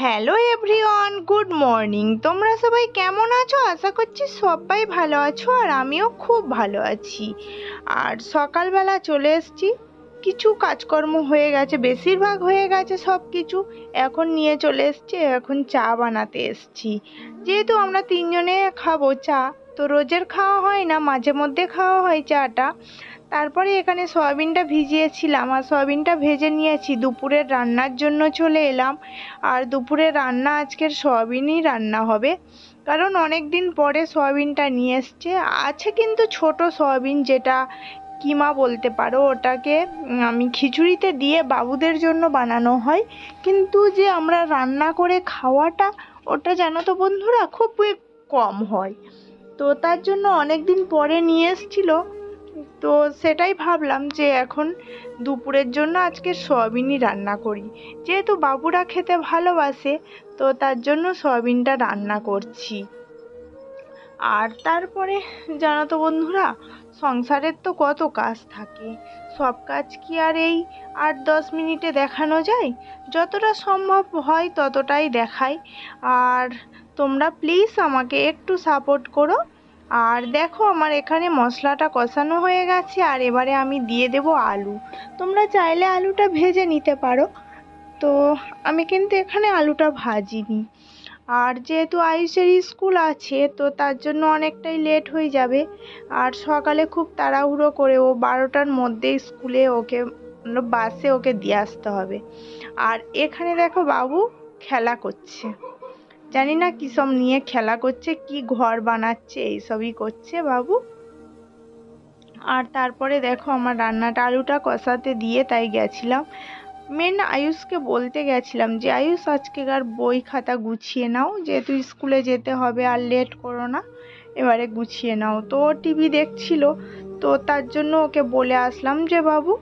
Hello everyone good morning তোমরা সবাই কেমন আছো? আশা করছি সবাই ভালো আছো আর আমিও খুব ভালো আছি। আর সকালবেলা চলে এসেছি। কিছু কাজকর্ম হয়ে গেছে, বেশিরভাগ হয়ে গেছে সব কিছু এখন নিয়ে চলে এসেছি, এখন চা বানাতে এসেছি। যেহেতু আমরা তিনজনে খাব চা, তো রোজের খাওয়া হয় না, মাঝে মধ্যে খাওয়া হয় চাটা। তারপরে এখানে সয়াবিনটা ভিজিয়েছিলাম আর সয়াবিনটা ভেজে নিয়েছি। দুপুরের রান্নার জন্য চলে এলাম আর দুপুরে রান্না আজকের সয়াবিনই রান্না হবে। কারণ অনেক দিন পরে সয়াবিনটা নিয়ে এসছে। আছে কিন্তু ছোট সয়াবিন যেটা কিমা বলতে পারো, ওটাকে আমি খিচুড়িতে দিয়ে বাবুদের জন্য বানানো হয়। কিন্তু যে আমরা রান্না করে খাওয়াটা, ওটা জানো তো বন্ধুরা, খুব কম হয়। তো তার জন্য অনেক দিন পরে নিয়ে এসছিল। তো সেটাই ভাবলাম যে এখন দুপুরের জন্য আজকে সয়াবিনই রান্না করি। যেহেতু বাবুরা খেতে ভালোবাসে, তো তার জন্য সয়াবিনটা রান্না করছি। আর তারপরে জানো তো বন্ধুরা, সংসারের তো কত কাজ থাকে। সব কাজ কি আর এই আট দশ মিনিটে দেখানো যায়? যতটা সম্ভব হয় ততটাই দেখাই। আর তোমরা প্লিজ আমাকে একটু সাপোর্ট করো। আর দেখো আমার এখানে মশলাটা কষানো হয়ে গেছে, আর এবারে আমি দিয়ে দেব আলু। তোমরা চাইলে আলুটা ভেজে নিতে পারো। তো আমি কিন্তু এখানে আলুটা ভাজিনি। আর যেহেতু আয়ুষের স্কুল আছে, তো তার জন্য অনেকটাই লেট হয়ে যাবে। আর সকালে খুব তাড়াহুড়ো করে ও বারোটার মধ্যে স্কুলে ওকে মানে বাসে ওকে দিয়ে আসতে হবে। আর এখানে দেখো বাবু খেলা করছে। জানি না কী সব নিয়ে খেলা করছে, কি ঘর বানাচ্ছে, এইসবই করছে বাবু। আর তারপরে দেখো আমার রান্নাটা আলুটা কষাতে দিয়ে তাই গেছিলাম। মেন আয়ুষকে বলতে গেছিলাম যে, আয়ুষ আজকেকার বই খাতা গুছিয়ে নাও, যেহেতু স্কুলে যেতে হবে আর লেট করো না, এবারে গুছিয়ে নাও। তো টিভি দেখছিল, তো তার জন্য ওকে বলে আসলাম যে, বাবু,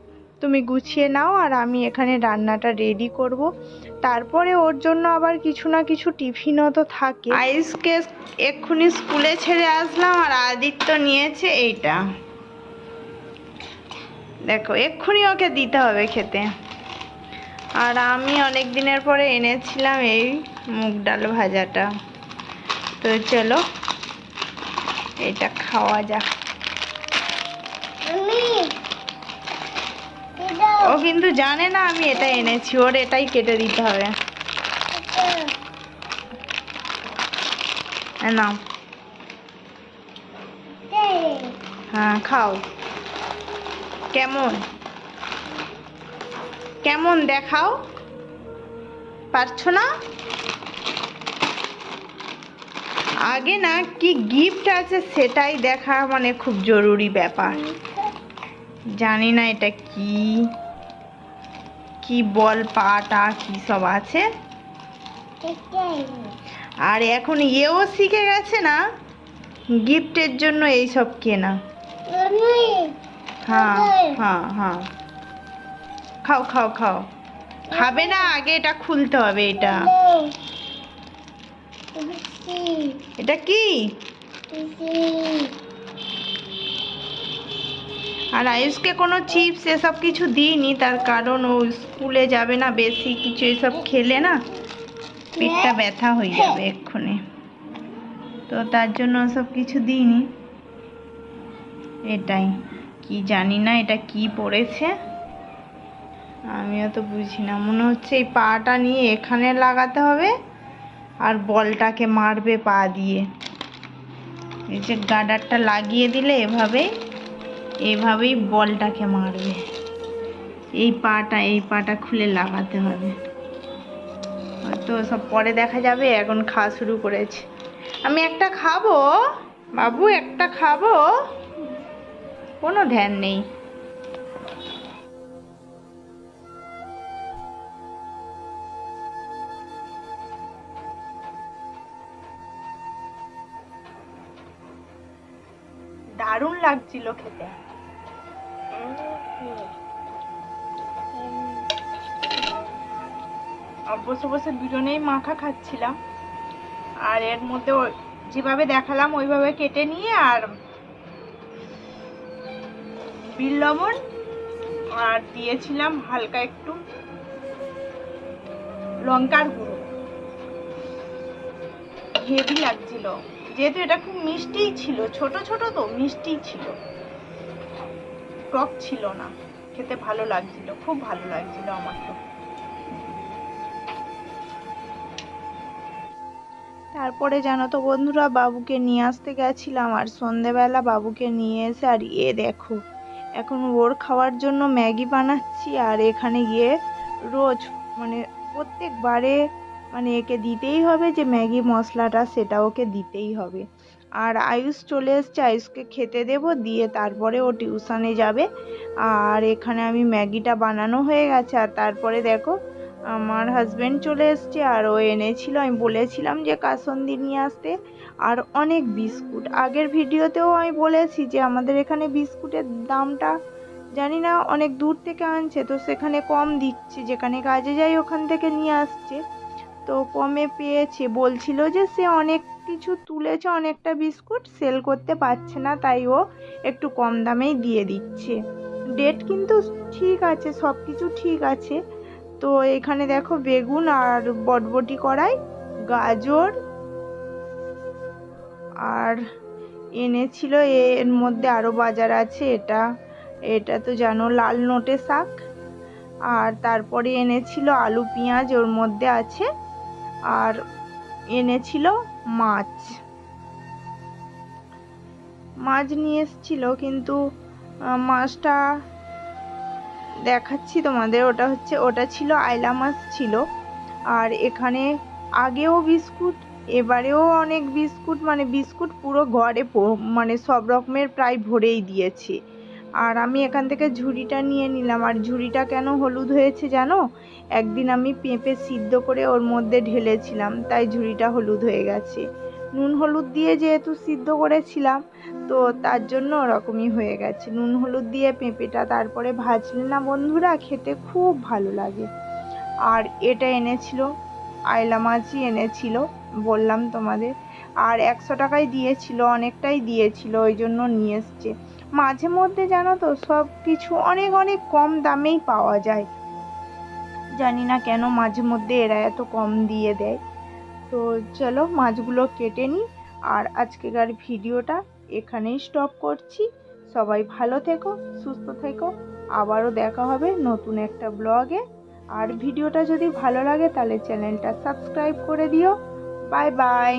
তুমি গুছিয়ে নাও আর আমি এখানে রান্নাটা রেডি করব। তারপরে ওর জন্য আবার কিছু না কিছু টিফিনও তো থাকে। আয়ুষকে এক্ষুনি স্কুলে ছেড়ে আসলাম আর আদিত্য নিয়েছে এইটা। দেখো, এক্ষুনি ওকে দিতে হবে খেতে। আর আমি অনেক দিনের পরে এনেছিলাম এই মুগ ডাল ভাজাটা। তো চলো, এটা খাওয়া যাক। ও কিন্তু জানে না আমি এটা এনেছি, ওর এটাই কেটে দিতে হবে। নাও। হ্যাঁ খাও। কেমন? কেমন দেখাও? পারছ না? আগে না কি গিফট আছে সেটাই দেখা মানে খুব জরুরি ব্যাপার। জানি না এটা কি। কি বল পাটা, কি সব আছে? আর এখন এও শিখে গেছে না? গিফটের জন্য এই সব কেনা। হ্যাঁ হ্যাঁ হ্যাঁ। খাও খাও খাও। খাবে না, আগে এটা খুলতে হবে এটা। এটা কি? আর আয়ুষকে কোনো চিপস এসব কিছু দিইনি তার কারণ ও স্কুলে যাবে না বেশি কিছু এসব খেলে না পেটটা ব্যথা হয়ে যাবে এক্ষুনি। তো তার জন্য ওসব কিছু দিইনি। এটাই। কি জানি না এটা কি পড়েছে। আমিও তো বুঝি না মনে হচ্ছে এই পাটা নিয়ে এখানে লাগাতে হবে আর বলটাকে মারবে পা দিয়ে। এই যে গার্ডারটা লাগিয়ে দিলে এভাবেই এভাবেই বলটাকে মারবে। এই পাটা এই পাটা খুলে লাগাতে হবে। তো সব পরে দেখা যাবে, এখন খাওয়া শুরু করেছে। আমি একটা খাব, বাবু একটা খাব। কোনো ধ্যান নেই। দারুণ লাগছিল খেতে। বসে বসে দুজনেই মাখা খাচ্ছিলাম। আর এর মধ্যে যেভাবে দেখালাম, ওইভাবে কেটে নিয়ে আর বিল লবণ আর দিয়েছিলাম হালকা একটু লঙ্কার গুঁড়ো। হেভি লাগছিল। যেহেতু এটা খুব মিষ্টিই ছিল, ছোট ছোট তো, মিষ্টিই ছিল। টক ছিল না। খেতে ভালো লাগছিল, খুব ভালো লাগছিল আমার তো। তারপরে জানো তো বন্ধুরা, বাবুকে নিয়ে আসতে গেছিলাম আর সন্ধেবেলা বাবুকে নিয়ে এসে আর এ দেখো, এখন ওর খাওয়ার জন্য ম্যাগি বানাচ্ছি আর এখানে গিয়ে রোজ মানে প্রত্যেকবারে মানে একে দিতেই হবে যে ম্যাগি মশলাটা সেটা ওকে দিতেই হবে। আর আয়ুষ চলে এসছে, আয়ুষকে খেতে দেব, দিয়ে তারপরে ও টিউশনে যাবে। আর এখানে আমি ম্যাগিটা বানানো হয়ে গেছে, আর তারপরে দেখো আমার হাজব্যান্ড চলে এসছে, আর ও এনেছিল, আমি বলেছিলাম যে কাসন্দি নিয়ে আসতে, আর অনেক বিস্কুট। আগের ভিডিওতেও আমি বলেছি যে আমাদের এখানে বিস্কুটের দামটা জানি না, অনেক দূর থেকে আনছে, তো সেখানে কম দিচ্ছে, যেখানে কাজে যাই ওখান থেকে নিয়ে আসছে। তো কমে পেয়েছে, বলছিল যে সে অনেক কিছু তুলেছে অনেকটা বিস্কুট সেল করতে পারছে না, তাই ও একটু কম দামেই দিয়ে দিচ্ছে। ডেট কিন্তু ঠিক আছে সব কিছু ঠিক আছে। তো এখানে দেখো বেগুন আর বটবটি কড়াই, গাজর আর এনেছিল, এর মধ্যে আরও বাজার আছে এটা। এটা তো জানো, লাল নোটে শাক। আর তারপরে এনেছিল আলু পেঁয়াজ, ওর মধ্যে আছে। আর এনেছিল মাছ। মাছ নিয়ে এসেছিল, কিন্তু মাছটা দেখাচ্ছি তোমাদের, ওটা হচ্ছে, ওটা ছিল আইলা মাছ ছিল। আর এখানে আগেও বিস্কুট, এবারেও অনেক বিস্কুট মানে বিস্কুট পুরো ঘরে মানে সব রকমের প্রায় ভরেই দিয়েছে। আর আমি এখান থেকে ঝুড়িটা নিয়ে নিলাম। আর ঝুড়িটা কেন হলুদ হয়েছে জানো? একদিন আমি পেঁপে সিদ্ধ করে ওর মধ্যে ঢেলেছিলাম, তাই ঝুড়িটা হলুদ হয়ে গেছে। নুন হলুদ দিয়ে যেহেতু সিদ্ধ করেছিলাম, তো তার জন্য ওরকমই হয়ে গেছে। নুন হলুদ দিয়ে পেঁপেটা তারপরে ভাজলে না বন্ধুরা, খেতে খুব ভালো লাগে। আর এটা এনেছিল, আইলা মাছই এনেছিল, বললাম তোমাদের। আর একশো টাকাই দিয়েছিল, অনেকটাই দিয়েছিল, ওই জন্য নিয়ে এসছে। মাঝে মধ্যে জানো তো, সব কিছু অনেক অনেক কম দামেই পাওয়া যায়। জানি না কেন মাঝে মধ্যে এরা এত কম দিয়ে দেয়। তো চলো মাছগুলো কেটে নিই, আর আজকেকার ভিডিওটা এখানেই স্টপ করছি। সবাই ভালো থেকো, সুস্থ থেকো, আবারও দেখা হবে নতুন একটা ব্লগে আর ভিডিওটা যদি ভালো লাগে তাহলে চ্যানেলটা সাবস্ক্রাইব করে দিও। Bye bye